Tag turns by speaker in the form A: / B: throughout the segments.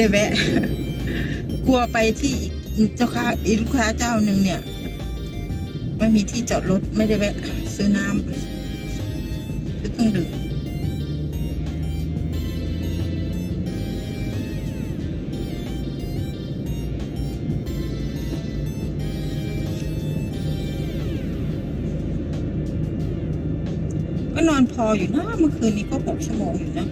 A: ได้แวะ กลัวไปที่เจ้าค้าอีลูกค้าเจ้าหนึ่งเนี่ย ไม่มีที่จอดรถไม่ได้แวะ ซื้อน้ำซื้อเครื่องดื่มก็นอนพออยู่นะเมื่อคืนนี้ก็หกชั่วโมงอยู่นะ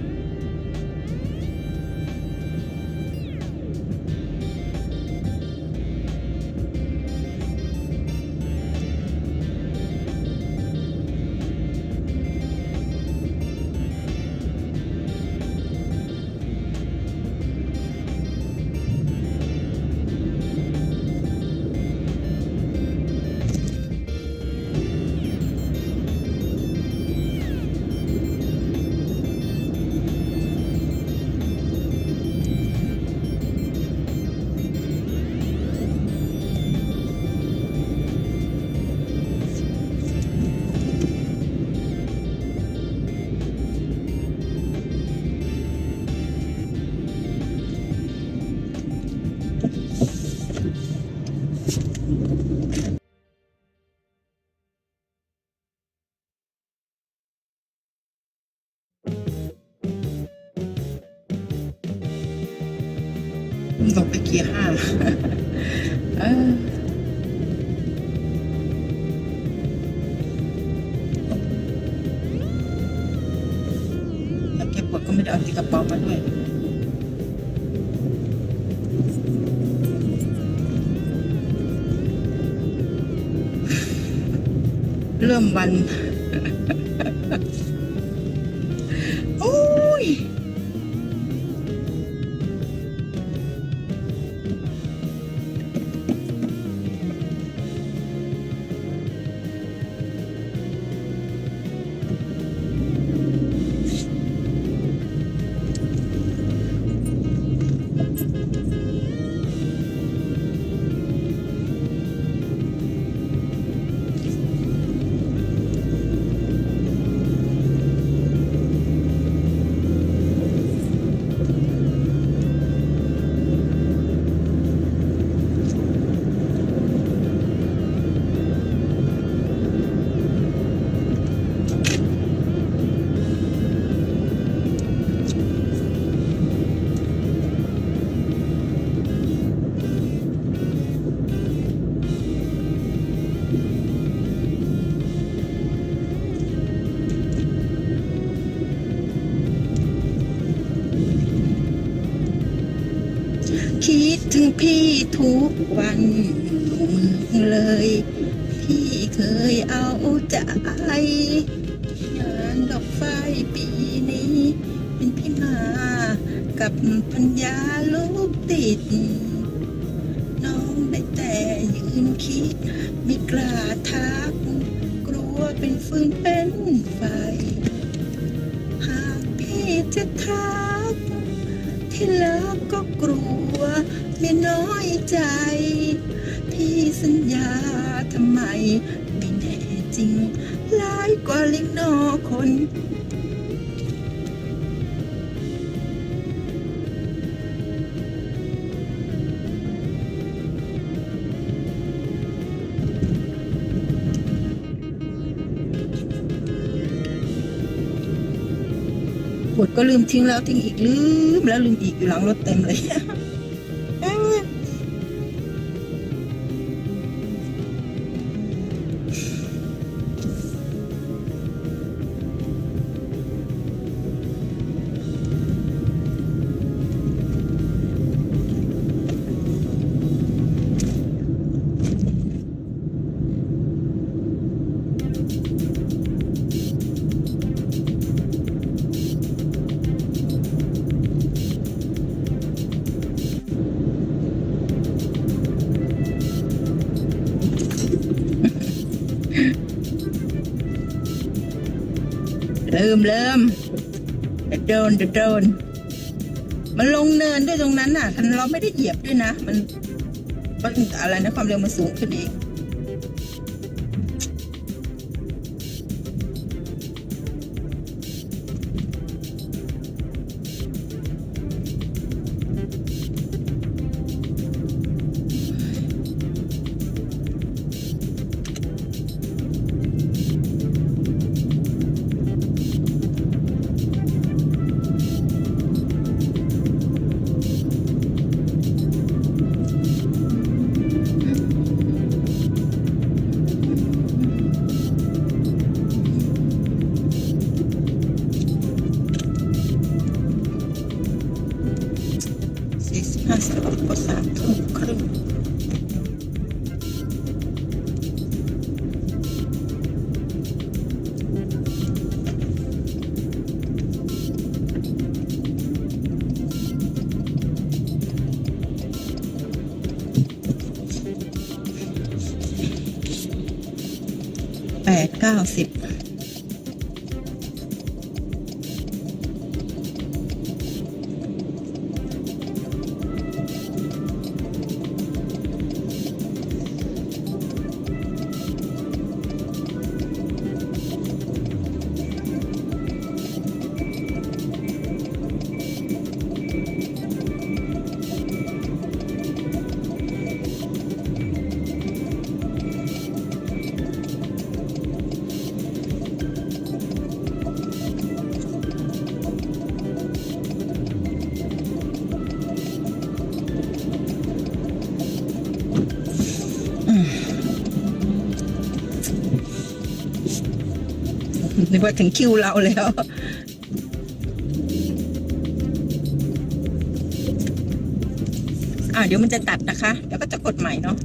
A: เกียร์ห้าเออถ้าเก็บปวดก็ไม่ได้เอาติกระเป๋ามาด้วยเริ่มวัน พี่ทุกวันทุกมือเลย พี่เคยเอาใจงานดอกไฟปีนี้ เป็นพี่มา กับปัญญาลูกติด น้องได้แต่ยืนคิด ไม่กล้าทัก กลัวเป็นฟืนเป็นไฟ หากพี่จะทัก ที่รักก็กลัว ไม่น้อยใจ พี่สัญญาทำไม ไม่แน่จริงหลายกว่าล็กนอคนขวดก็ลืมทิ้งแล้วทิ้งอีกลืมแล้วลืมอีกอยู่หลังรถเต็มเลย เริ่มเริ่มเดี๋ยวโดนเดี๋ยวโดนมันลงเนินด้วยตรงนั้นน่ะเราไม่ได้เหยียบด้วยนะ มันมันอะไรนะความเร็วมันสูงขึ้นอีก ก้าสิบ นึกว่าถึงคิวเราแล้วอ่าเดี๋ยวมันจะตัดนะคะ แล้วก็จะกดใหม่เนาะ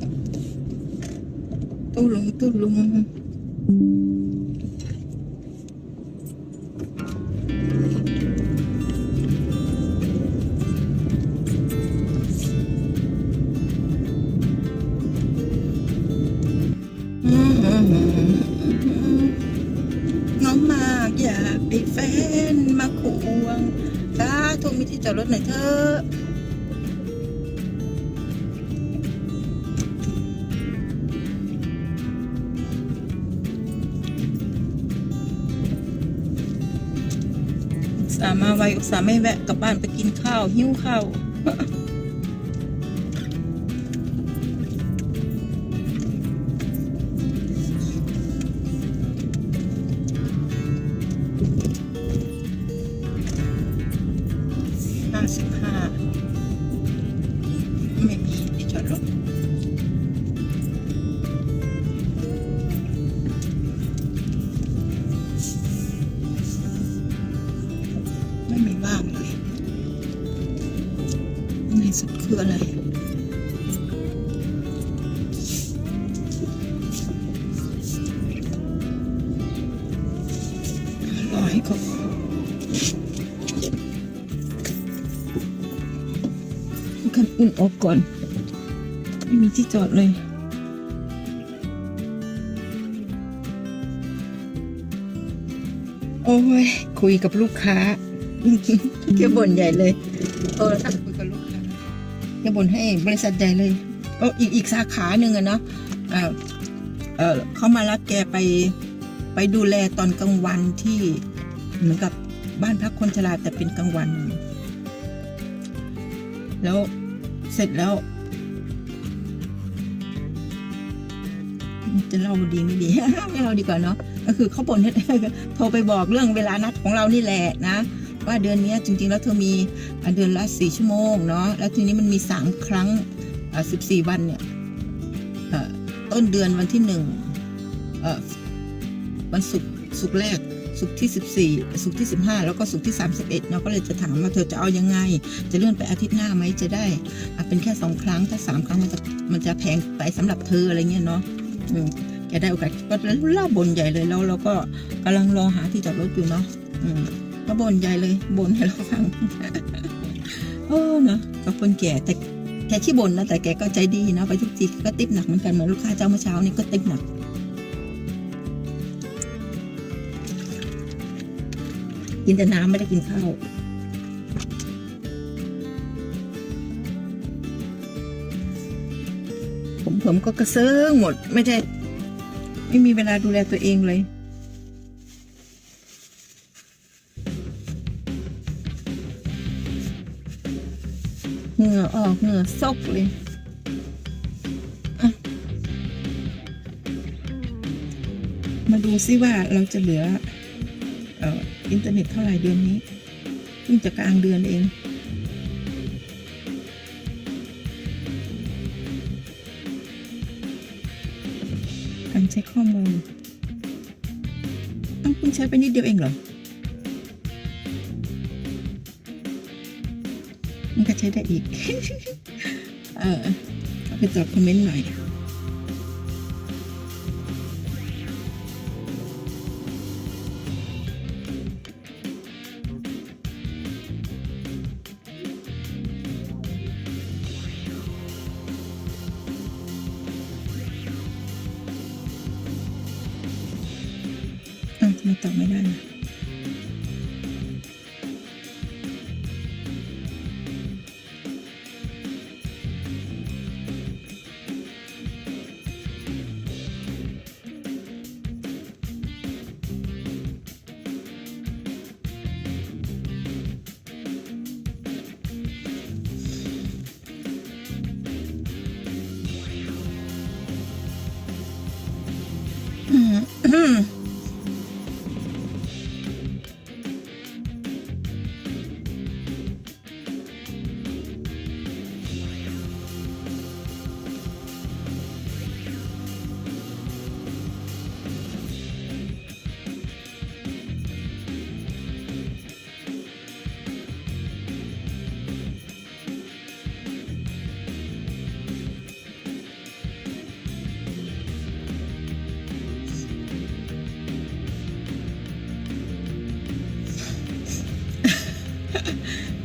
A: ตู้ลุงตู้ลุง อะสามาไวอุตสาห์ไม่แวะกลับบ้านไปกินข้าว หิ้วข้าว อุ่นออกก่อน ไม่มีที่จอดเลยโอ้ยคุยกับลูกค้าแกบ่นใหญ่เลยโทรศัพท์คุยกับลูกค้าแกบ่นให้บริษัทใหญ่เลยก็อีกอีกสาขาหนึ่งอะเนาะอ่าเออเขามารับแกไปไปดูแลตอนกลางวันที่เหมือนกับบ้านพักคนชราแต่เป็นกลางวัน แล้ว เสร็จแล้ว จะเล่าดีไม่ดีไม่เล่าดีกว่าเนาะก็คือเขาบ่นให้โทรไปบอกเรื่องเวลานัดของเรานี่แหละนะ ว่าเดือนนี้จริง ๆ แล้วเธอมีเดือนละสี่ชั่วโมงเนาะแล้วทีนี้มันมีสามครั้งสิบสี่วันเนี่ยต้นเดือนวันที่หนึ่งวันศุกร์ศุกร์แรก ศุกที่สิบสี่ศุกที่สิบห้าแล้วก็ศุกที่สามสิบเอ็ดเนาะก็เลยจะถามว่าเธอจะเอายังไง จะเลื่อนไปอาทิตย์หน้าไหมจะได้เป็นแค่สองครั้งถ้าสามครั้งมันจะมันจะแพงไปสำหรับเธออะไรเงี้ยเนาะแกได้โอกาสก็เล่าบ่นใหญ่เลยแล้วเราก็กำลังรอหาที่จอดรถอยู่เนาะอืมก็บ่นใหญ่เลยบ่นให้เราฟังโอ้เนาะก็คนแก่แต่แกที่บ่นนะแต่แกก็ใจดีเนาะไปทุกทีก็ติปหนักเหมือนกันเหมือนลูกค้าเจ้าเมื่อเช้านี่ก็ติปหนัก กินแต่น้ำไม่ได้กินข้าวผมผมก็กระเซิงหมด ไม่ได้ไม่มีเวลาดูแลตัวเองเลย เหงื่อออกเหงื่อซกเลยมาดูซิว่าเราจะเหลือ อินเทอร์เน็ตเท่าไหร่เดือนนี้เพิ่งจะกลางเดือนเอง การใช้ข้อมูลต้องคุณใช้ไปนิดเดียวเองเหรอ มันก็ใช้ได้อีก เออไปตอบคอมเมนต์หน่อย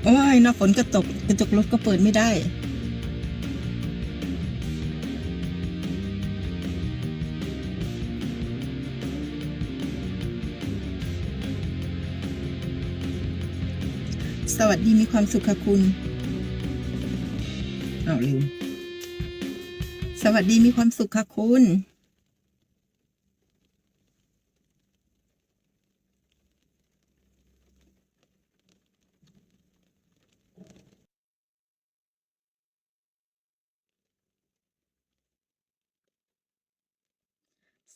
B: โอ้ยน้าฝนก็ตกกระจกรถก็เปิดไม่ได้ สวัสดีมีความสุขค่ะคุณอ้าวลืมสวัสดีมีความสุขค่ะคุณ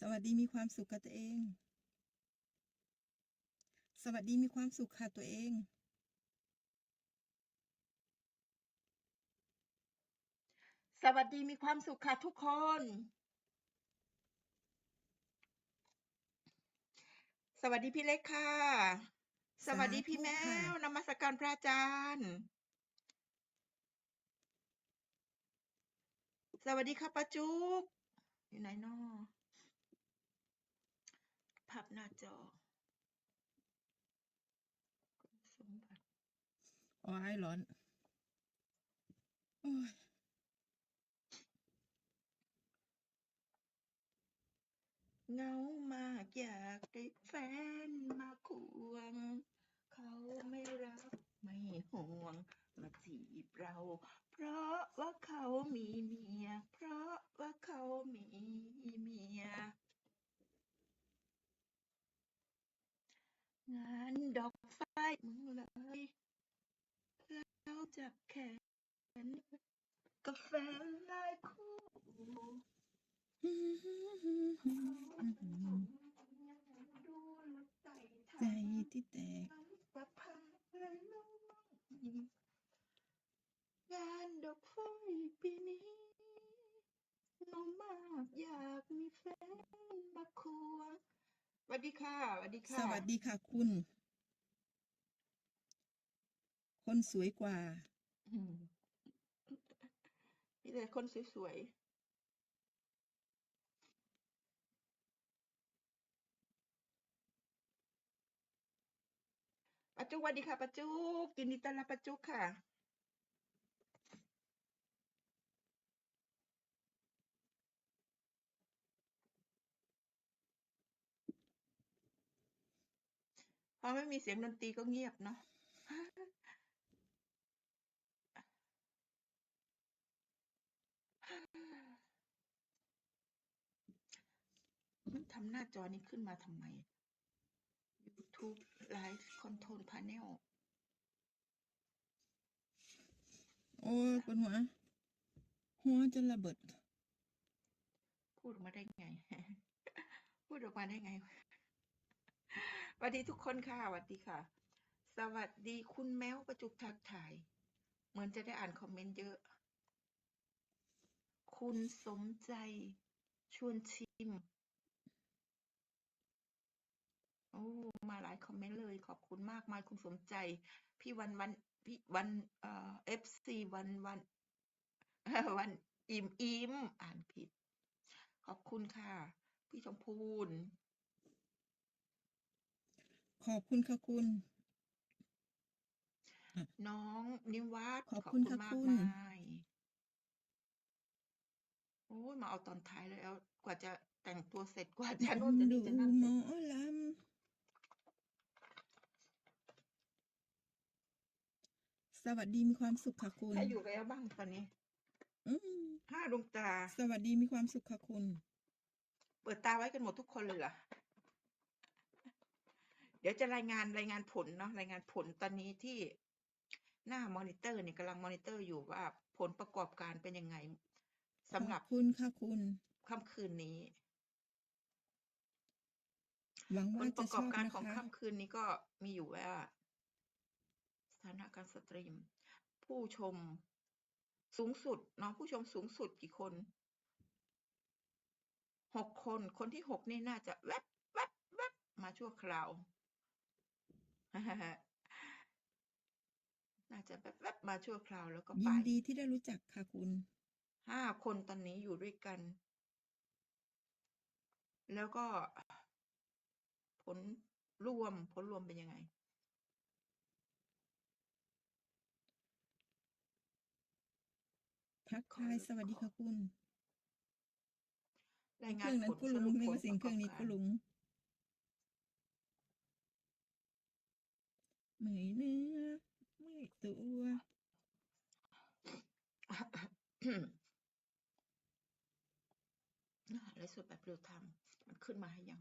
B: สวัสดีมีความสุขกับตัวเอง สวัสดีมีความสุขค่ะตัวเอง สวัสดีมีความสุขค่ะทุกคน สวัสดีพี่เล็กค่ะ สวัสดีพี่แม
A: สาธุค่ะ
B: วนมัสการพระอาจารย์ สวัสดีค่ะป้าจุ๊บอยู่ไหนนอ ภาพหน้าจอคุณสมบัติโอ้ยร้อนโอ้ยเหงามากอยากได้แฟนมาควง เขาไม่รักไม่ห่วง มาจีบเรา เพราะว่าเขามีเมีย เพราะว่าเขามีเมีย งานดอกไฟมึงเลยแล้วจับแขน กับแฟนหลายคู่ใจที่แตกประพังและน้องงานดอกไฟปีนี้น้องมากอยากมีแฟนมาควงสวัสดีค่ะสวัสดีค่ะ
A: สวัสดีค่ะคุณ คนสวยกว่า
B: อืมมีแต่ คนสวยๆปัจจุวัสดีค่ะปัจจุกินดีต้อนรับปัจจุค่ะ พอไม่มีเสียงดนตรีก็เงียบเนาะ มันทำหน้าจอนี้ขึ้นมาทำไม YouTube Live Control Panel
A: โอ้ยปวดหัว หัวจะระเบิด
B: พูดออกมาได้ไง พูดออกมาได้ไงสวัสดีทุกคนค่ะสวัสดีค่ะ สวัสดีคุณแมวประจุกทักทาย เหมือนจะได้อ่านคอมเมนต์เยอะ คุณสมใจชวนชิม โอ้ มาหลายคอมเมนต์เลย ขอบคุณมากมายคุณสมใจ พี่วันวันพี่วันเอ่อฟซีวันวันวันอิมอิมอ่านผิด ขอบคุณค่ะ พี่ชมพูน
A: ขอบคุณค่ะคุณ
B: น้องนิวัฒน์
A: ขอบคุณค่ะ
B: มาก
A: คุณ
B: มายโอ้ยมาเอาตอนท้ายแล้ว กว่าจะแต่งตัวเสร็จกว่าจะโน่นจะ
A: ดู
B: นี่จะนั่น
A: หม
B: เสร็
A: อ
B: จ
A: ล สวัสดีมีความสุขค่ะคุณ
B: ถ้าอยู่แล้วบ้างตอนนี้
A: อืม
B: ห้าดวงตา
A: สวัสดีมีความสุขค่ะคุณ
B: เปิดตาไว้กันหมดทุกคนเลยเหรอ เดี๋ยวจะรายงานรายงานผลเนาะรายงานผลตอนนี้ที่หน้ามอนิเตอร์เนี่ยกำลังมอนิเตอร์อยู่ว่าผลประกอบการเป็นยังไง
A: ข
B: สำห
A: อ
B: รั
A: บบคุณค่ะคุณ
B: ค่ำคืนนี้
A: หวัง
B: ผ
A: ว่า
B: ลป
A: จะ
B: ระก
A: ช
B: อบ
A: อบ
B: การ
A: นะ
B: ของ
A: คะ
B: ค่ำคืนนี้ก็มีอยู่ว่าส ถานะการสตรีม ผู้ชมสูงสุดเนาะผู้ชมสูงสุดกี่คนหกคน คนที่หกนี่น่าจะแวบแวบแวบมาชั่วคราว น่าจะแวบแวบมาชั่วคราวแล้วก็
A: ยิ
B: ไป
A: นดีที่ได้รู้จักค่ะคุณ
B: ห้าคนตอนนี้อยู่ด้วยกัน แล้วก็ผลรวมผลรวมเป็นยังไง
A: ทักทายสวัสดีค่ะคุณ
B: ราย
A: เค
B: งา
A: รื่
B: น
A: องนั้
B: ผ
A: น
B: ล
A: กู
B: ส
A: ลุ
B: รุ
A: ง
B: ป
A: ไม่
B: ผล
A: ว่าเสียง
B: ป
A: เครื่
B: ระ
A: อง
B: กอบ
A: นี้
B: กา
A: กู
B: ร
A: ลุงเหมยเนื้อเมื่อยตัว
B: ไลฟ์สดแบบเรียลไทม์มันขึ้นมาให้ยัง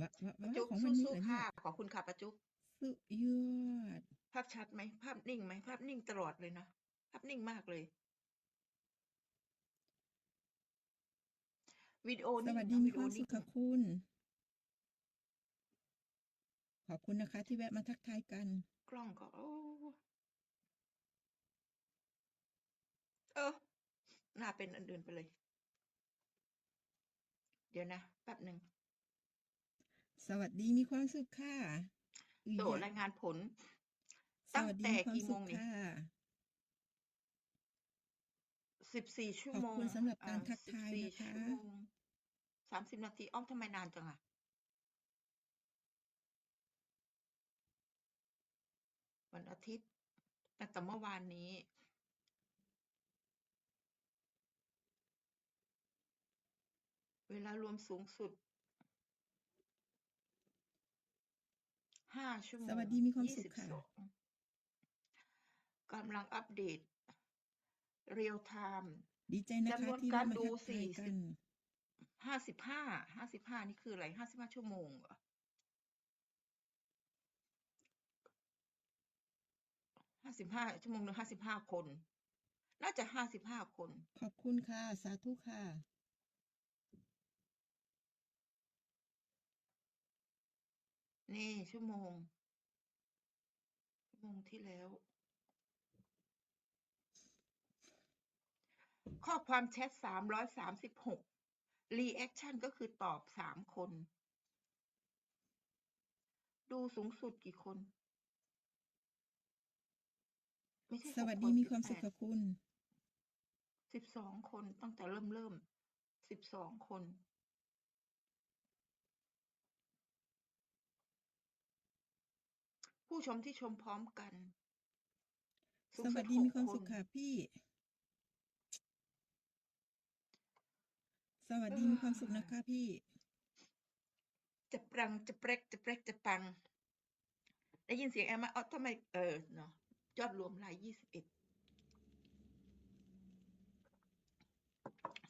A: วะวะ
B: ปะ
A: วะ
B: จุ๊บ
A: ของวันนี้
B: สู้
A: เหรอ
B: ๆ
A: เนี่
B: ค่ะ
A: ย
B: ขอบคุณค่ะปะจุ๊บ
A: สุดยอด
B: ภาพชัดไหม ภาพนิ่งไหม ภาพนิ่งตลอดเลยนะ ภาพนิ่งมากเลยวิดีโอ
A: ส
B: นิ่ง
A: วัสดี
B: นะ
A: มี
B: วิดี
A: ค
B: โอ
A: วามสุ
B: นิ่
A: ข
B: ง
A: ค่ะคุณ ขอบคุณนะคะ ที่แวะมาทักทายกัน
B: กล้องก็โอ้เออหน้าเป็นอันอื่นไปเลย เดี๋ยวนะ แป๊บหนึ่ง
A: สวัสดีมีความสุขค่ะอือ
B: โต
A: ยะ
B: รายงานผล
A: ส
B: ตั้ง
A: วัสดี
B: แต่
A: มีความ
B: กี่โม
A: สุข
B: งนี่
A: ค่ะ
B: สิบสี่ชั่ว
A: ขอบ
B: โมง
A: คุณสำหรับการ
B: อ่
A: ทัก
B: สิบ
A: ทาย
B: สี่
A: นะคะ
B: ชั่วโมงสามสิบนาทีอ้อมทำไมนานจังอะวันอาทิตย์ตั้งแต่เมื่อวานนี้เวลารวมสูงสุด ห้าชั่วโม
A: ส
B: ง
A: วัสดีมีความ
B: ยี่
A: สุข
B: สิบ
A: ค่ะ
B: สองกำลังอัปเดต เรียลไทม์
A: ดีใจนะคะ
B: จำนวน
A: ที่
B: กา
A: แวะ
B: ร
A: มา
B: ดู
A: ทักทาย
B: สี่
A: กั
B: สิบ
A: น
B: ห้าสิบห้าห้าสิบห้านี่คืออะไรห้าสิบห้าชั่วโมงเหรอห้าสิบห้าชั่วโมงหนึ่งห้าสิบห้าคน น่าจะห้าสิบห้าคน
A: ขอบคุณค่ะ สาธุค่ะ
B: นี่ชั่วโมง ชั่วโมงที่แล้ว ข้อความแชทสามร้อยสามสิบหกรีแอคชั่นก็คือตอบสามคน ดูสูงสุดกี่คนไม่ใช่
A: ส
B: หก
A: วัส
B: ค
A: ดี
B: น
A: มี
B: สิบ
A: ความ
B: แป
A: สุข
B: ด
A: ค่ะคุณ
B: สิบสองคนตั้งแต่เริ่มเริ่มสิบสองคน ผู้ชมที่ชมพร้อมกันสูง
A: ส
B: สุ
A: วั
B: ด
A: สดี
B: ห
A: มี
B: ก
A: ความ
B: ค
A: สุ
B: น
A: ขค่ะพี่ สวัส
B: เอ
A: ดีมีความสุข
B: อ
A: นะคะพี่
B: จะปรังจะเปรกจะเปรกจะปัง ได้ยินเสียงแอมไหมเอ๋อทำไมเออเนาะยอดรวมรายยี่สิบเอ็ด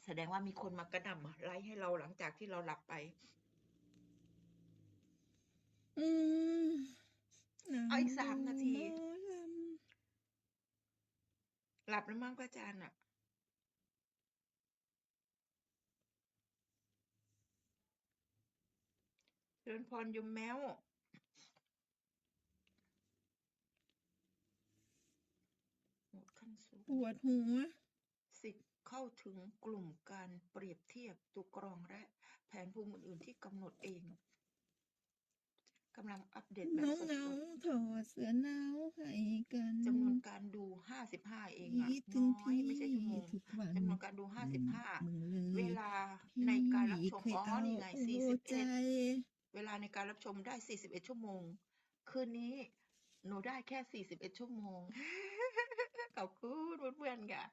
B: แสดงว่ามีคนมากระหน่ำไลค์ให้เราหลังจากที่เราหลับไป
A: อืมนาง
B: เอาอีกสาม
A: ดู
B: นา
A: ห
B: ที
A: มอล
B: หลับแล้วมั้งพระอาจารย์อะเรือนพรยมแมวโหมดขั้นสูงำ
A: ปวดหัว
B: สิทธิ์เข้าถึงกลุ่มการเปรียบเทียบตัวกรองและแผนภูมิอื่นๆที่กำหนดเอง กำลังอัปเดตแบ
A: เงา
B: บส
A: เงา
B: ด
A: ถอดเสื้อหนาวให้กัน
B: ๆจำนวนการดูห้าสิบห้าเองอะ
A: คิดถึ
B: น้
A: ง
B: อย
A: พี่
B: ไม่ใช่ชั่วโมง
A: ทุกวัน
B: จำนวนการดูห้า
A: ลื
B: สิบ
A: ม
B: ห้า
A: มึงเล
B: เวยลา
A: พี่
B: ในการรับชม
A: เคย
B: อ๋อ
A: เอา
B: นี่ไง
A: โอ้
B: สี่สิบ
A: ใจ
B: เอ็ด เวลาในการรับชมได้ 41 ชั่วโมง คืนนี้ หนูได้แค่ 41 ชั่วโมง ขอบคุณเพื่อนๆค่ะ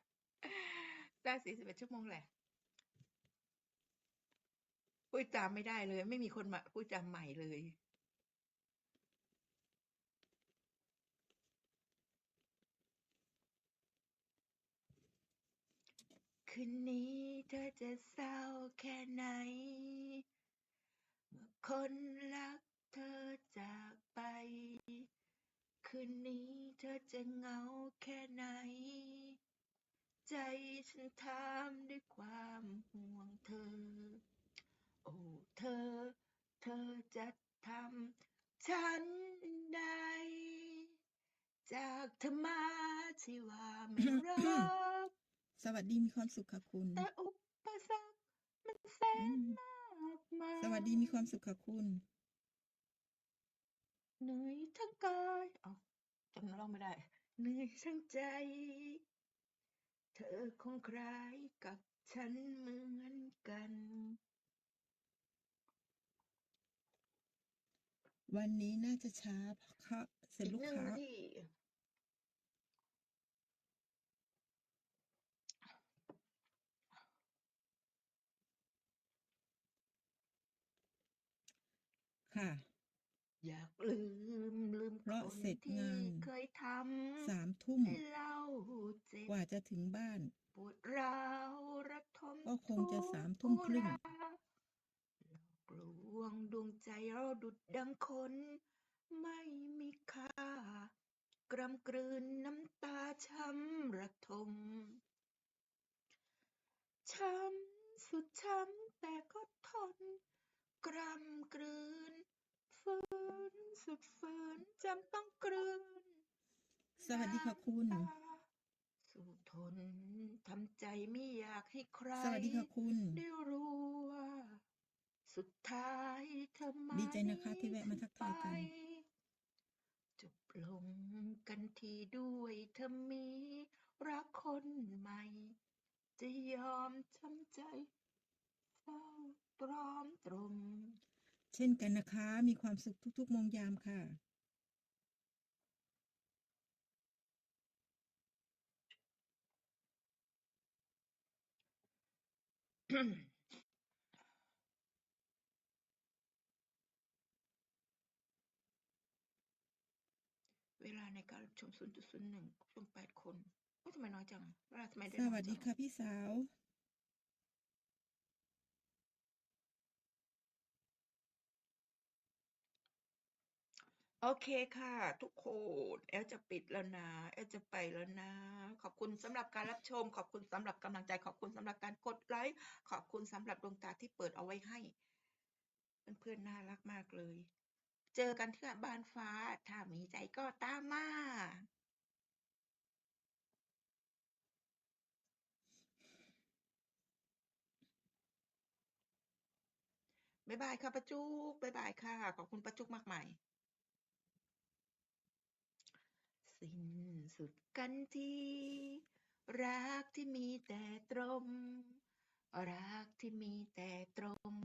B: ได้ 41 ชั่วโมงแหละพูดจำไม่ได้เลย ไม่มีคนมาพูดจำใหม่เลย คืนนี้เธอจะเศร้าแค่ไหน เมื่อคนรักเธอจากไป คืนนี้เธอจะเหงาแค่ไหน ใจฉันถามด้วยความห่วงเธอ โอ้เธอ เธอจะทำฉันใดจากเธอมาที่ว่าไม่รัก
A: สวัสดีมีความสุขค่ะคุณ
B: แต่อุปสรรคมันแส
A: อื
B: น
A: ม
B: มากมาย
A: สวัสดีมีความสุขค่ะคุณ
B: เหนื่อยทั้งกายเอ้าจำร้องไม่ได้ เหนื่อยทั้งใจ เธอคงคล้ายกับฉันเหมือนกัน
A: วันนี้น่าจะช้าเพราะเขาเสร็จ
B: อีก
A: ลูก
B: หนึ่ง
A: ค้า
B: นาที
A: ค่ะ
B: อยากลืมลืม
A: เพราะ
B: คน
A: เสร็จ
B: ที่
A: งาน
B: เคยท
A: สามทุ่มำ
B: ให้เราเจ็บ
A: กว่าจะถึงบ้าน
B: ปวดร้าวระทม
A: ก็คงจะ
B: ทุก
A: สามทุ่มครึ่ง
B: อุราหลอกลวงดวงใจเราดุดดังคน ไม่มีค่ากรำกลืนน้ำตาช้ำระทม ช้ำสุดช้ำแต่ก็ทน กรำกลืนฝืนสุดฝืนจำต้องกลืน
A: สวัสดีค่ะคุณ
B: น้ำตาสู้ทนทำใจไม่อยากให้ใคร
A: สวัสดีค่ะคุณ
B: ได้รู้ว่าสุดท้ายเธอมา
A: ดีใจนะคะที่แวะมาทักทายกัน
B: ไปจบลงกันทีด้วยเธอมีรักคนใหม่ จะยอมช้ำใจเศร้า ตรอมตรม
A: เช่นกันนะคะ มีความสุขทุกๆโมงยามค่ะ
B: เวลาในการรับชม0.01ช่วง8คนโอ้ยทำไมน้อยจังเวลาทำไมได้
A: ส
B: น้
A: วั
B: อย
A: ส
B: จั
A: ดี
B: ง
A: ค่ะพี่สาว
B: โอเคค่ะ ทุกคน แอลจะปิดแล้วนะ แอลจะไปแล้วนะ ขอบคุณสำหรับการรับชม ขอบคุณสำหรับกำลังใจ ขอบคุณสำหรับการกดไลค์ ขอบคุณสำหรับดวงตาที่เปิดเอาไว้ให้ เพื่อนๆน่ารักมากเลย เจอกันที่บ้านฟ้า ถ้ามีใจก็ตามมาบ๊ายบายค่ะประจุกบ๊ายบายค่ะ ขอบคุณประจุกมากมาย สิ้นสุดกันทีรักที่มีแต่ตรม รักที่มีแต่ตรม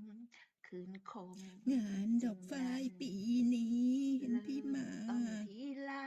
B: คืนคม
A: งานดอกไฟ้
B: ปี
A: นี้เห็นพี่มา